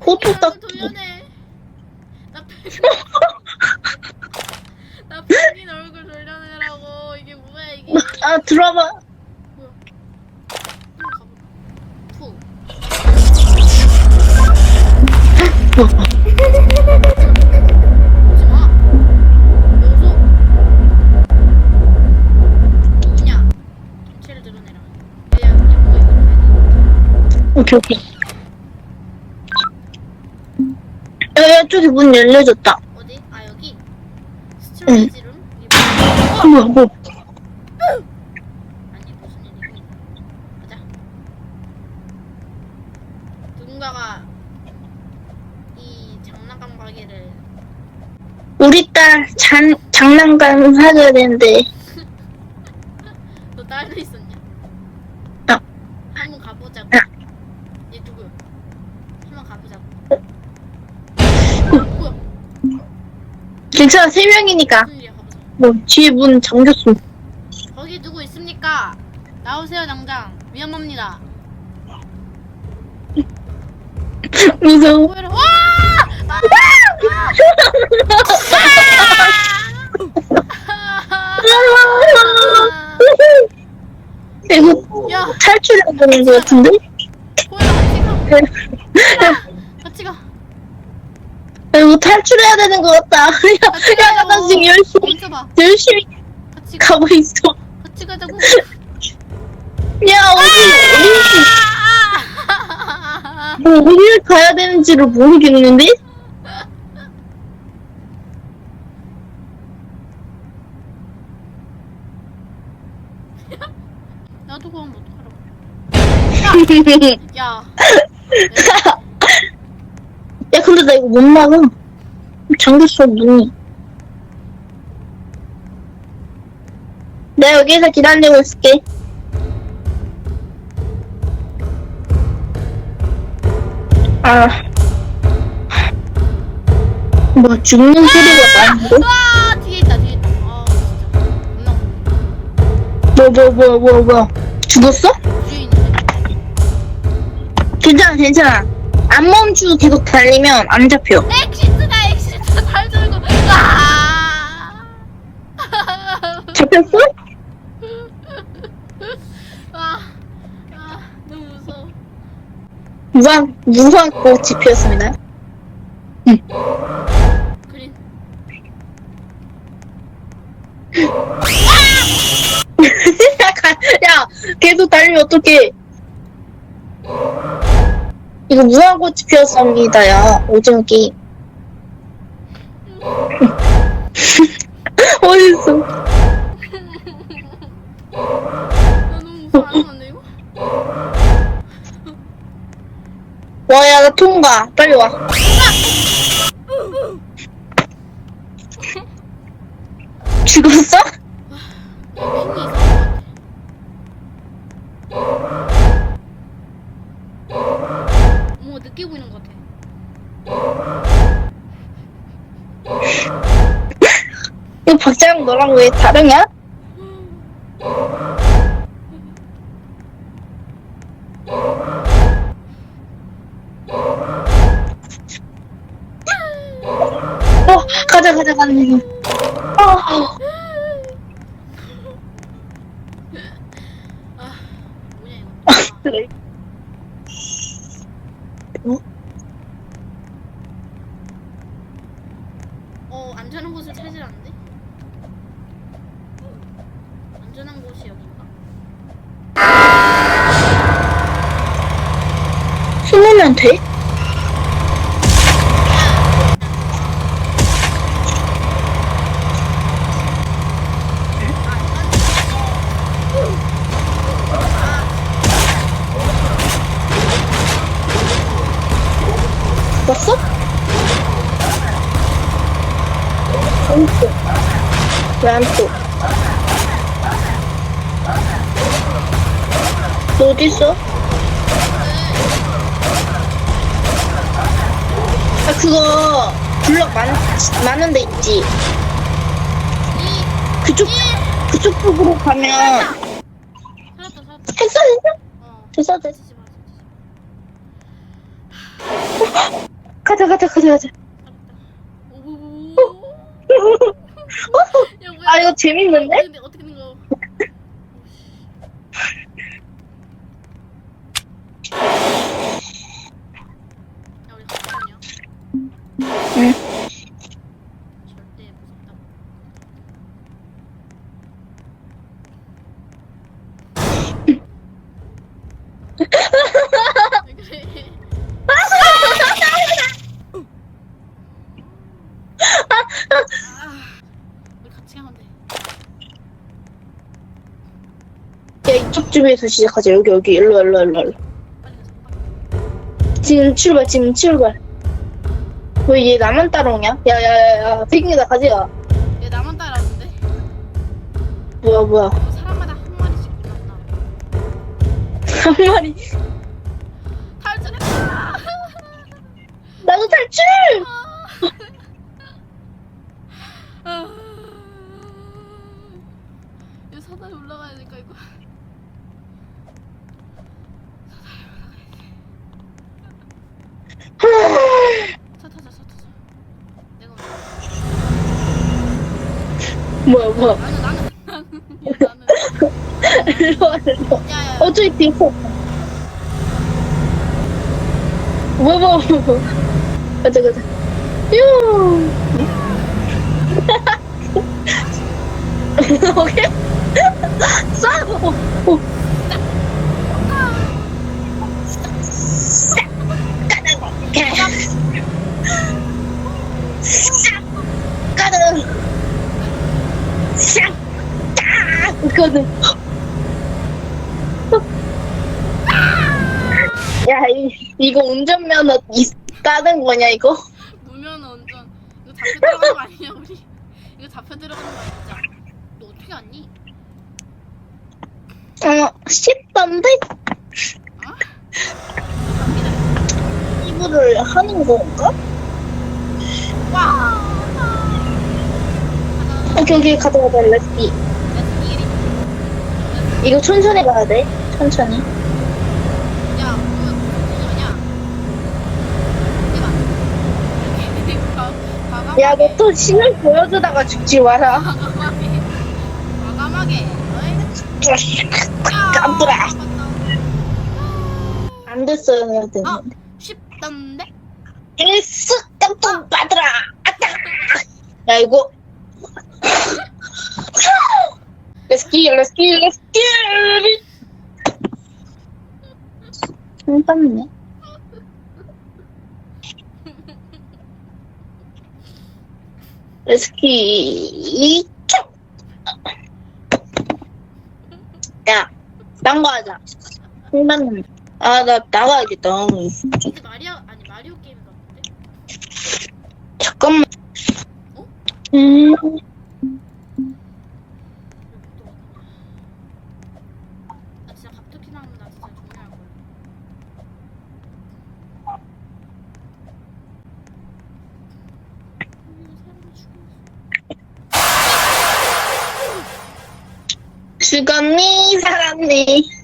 얼굴 딱- 돌려내. 나 펭귄. 나 펭귄 얼굴 돌려내라고. 이게 뭐야 이게. 아 들어봐. 뭐야? 일로 가볼까? 푸. 오지 마. 여기서. 누구냐? 정체를 드러내라. 얘야, 얘 뭐야 이거. 오케이 오케이. 야, 저기 문 열려졌다. 어디? 아 여기. 스트레이지 룸? 이게 뭐야? 어, 뭐야 뭐? 아니 무슨 일이고? 가자. 누군가가 이 장난감 가게를 우리 딸 장, 장난감 사줘야 되는데. 너 딸도 있었냐? 어. 한번 가보자고. 얘 누구야? 한번 가보자고. 어, 뭐야? 괜찮아 세 명이니까. 무슨 일이야? 가보자. 뭐 뒤에 문 잠겼어. 거기 누구 있습니까? 나오세요 당장. 위험합니다. 무서워. 보여라. 와! 아! 아! 이거 야, 탈출해야 되는 것 같은데? 보여라 같이 가. 같이 가. 이거 탈출해야 되는 것 같다. 야, 야, 나 지금 열심히, 멈춰봐. 열심히 같이 가. 가고 있어. 같이 가자고. 야, 어디, 어디, 뭐, 어디를 가야 되는지를 모르겠는데? 나도 그럼 어떡하라고. 야. 야, 근데 나 이거 못 막아. 잠겼어, 문이. 내가 여기에서 기다리고 있을게. 아. 뭐, 죽는 소리가 나는데? 와, 뒤에 있다, 뒤에 있다. 아, 진짜. 겁나 무서워. 뭐, 뭐, 뭐, 뭐, 뭐. 죽었어? 괜찮아, 괜찮아. 안 멈추고 계속 달리면 안 잡혀. 엑시트다, 엑시트. 발 들고. 아. 잡혔어? 아, 아, 너무 무서워. 무한, 무한 꽃이 피었습니다. 그린. 야, 가- 야, 계속 달리면 어떡해. 이거 피었습니다, 야. 오징어 게임. 어딨어? 나 너무 무서워. 안 하면 안 돼, 이거? 와, 야, 나 통과. 빨리 와. 죽었어? 이거 박자랑 너랑 왜 다르냐? 어, 가자, 가자, 가자. 어, 아, 뭐냐 이거. 그래. 어? 어, 안전한 곳을 찾으라는데? 안전한 곳이 여긴가? 숨으면 돼? 봤어? 왜안 또? 너 어딨어? 아, 그거, 블럭 많, 많은 데 있지. 이, 그쪽, 그쪽 쪽으로 가면. 살았다, 살았다. 했어, 했어? 어, 됐어, 됐어. 마, 마. 가자, 가자, 가자, 가자. 오. 야 뭐야? 아, 이거 재밌는데? 근데 어떻게 된 거? 야 우리 잠깐만요. 응. 절대 무섭다. 왜 그래? 아, 우리 같이 가면 돼. 야, 이 쪽 집에서 시작하자. 여기, 여기. 일로, 일로, 일로, 일로. 지금 출발, 지금 출발. 왜 얘 나만 따라오냐? 야, 야, 야, 야. 비행기다 가져가. 얘 나만 따라오는데? 뭐야, 뭐야. 뭐 사람마다 한 마리씩 불렀나? 한 마리. 탈출했다! 나도 탈출! 아. 이거 사다리 올라가야 될까 이거? 차 타자 차 타자. 내가 먼저. 뭐야, 뭐야. 아니 나는 나는. 일로 와, 일로 와. 야야. 어, 저기 뒤에 있어. 뭐, 뭐, 뭐, 뭐. 가자, 가자. 유! 오케이? 싹! 가는 싹! 가는 딱! 가는 야, 이, 이거 운전면허 이, 따는 거냐, 이거? 무면 운전. 이거 잡혀 들어가는 거 아니냐 우리? 이거 잡혀 들어가는 거 진짜. 너 어떻게 왔니? 어, 쉽던데? 어? 이불을 하는 건가? 와. 오케이, 오케이, 가자, 가자, 렛츠기. 이거 천천히 가야 돼, 천천히. 야, 너 또 신을 보여주다가 죽지 마라. 과감하게. 깜빡아. 안 해야 아, 되는데. 쉽던데? 깜빡 받으라! 아따! 야, 이거. 렛츠기, 렛츠기, 렛츠기! 안 땄네. 렛츠기, 쭉! 야, 딴 거 하자. 안 아, 나 나가야겠다. 이게 마리아 아니 마리오 게임 같은데? 잠깐만. 어? 음, 나 진짜 갑툭튀 나오면 나 진짜 종료할 거야. 음, 사람을 죽였어. 죽었니? 살았니?